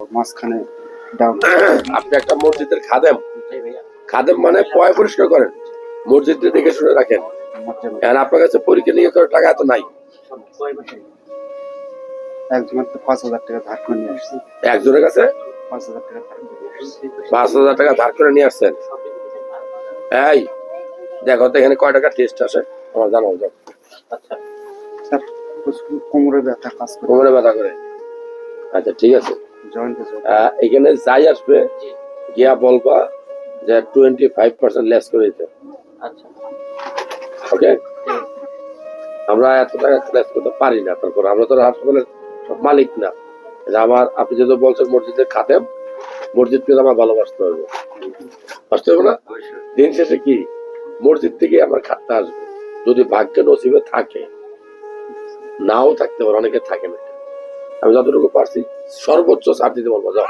মাঝখানে ডাউন আপনি একটা মসজিদের খাদেম। খাদেম মানে পয় পরিষ্কার করেন। মসজিদটা দেখে শুনে রাখেন। আর আপনার কাছে পরীক্ষা নিয়ে করার টাকা তো নাই। একজনের তো পাঁচ হাজার টাকা ধার করে নিয়ে আসছি। একজনের কাছে? পাঁচ হাজার টাকা ধার করে পাঁচ হাজার টাকা ধার করে নিয়ে আসছেন? এই দেখো তো এখানে কয় টাকা টেস্ট আসে? আমার জানাও যাও কোমরে ব্যথা কাজ করে। কোমরে ব্যথা করে। আচ্ছা ঠিক আছে। এখানে যাই আসবে গিয়া বলবা যে টোয়েন্টি ফাইভ পার্সেন্ট লেস করে দিতে। আচ্ছা। ওকে আমরা এত টাকা লেস করতে পারি না তারপর আমরা তো হাসপাতালের মালিক না। আমার আপনি যেহেতু বলছেন মসজিদের খাতেম মসজিদকে তো আমার ভালোবাসতে হবে। বাসতে হবে না? দিন শেষে কি? মসজিদ থেকে আমার খাতটা আসবে। যদি ভাগ্যে নসিবে থাকে নাও থাকতে পারে অনেকে থাকে না। আমি যতটুকু পারছি সর্বোচ্চ ছাড় দিতে বলব যাও।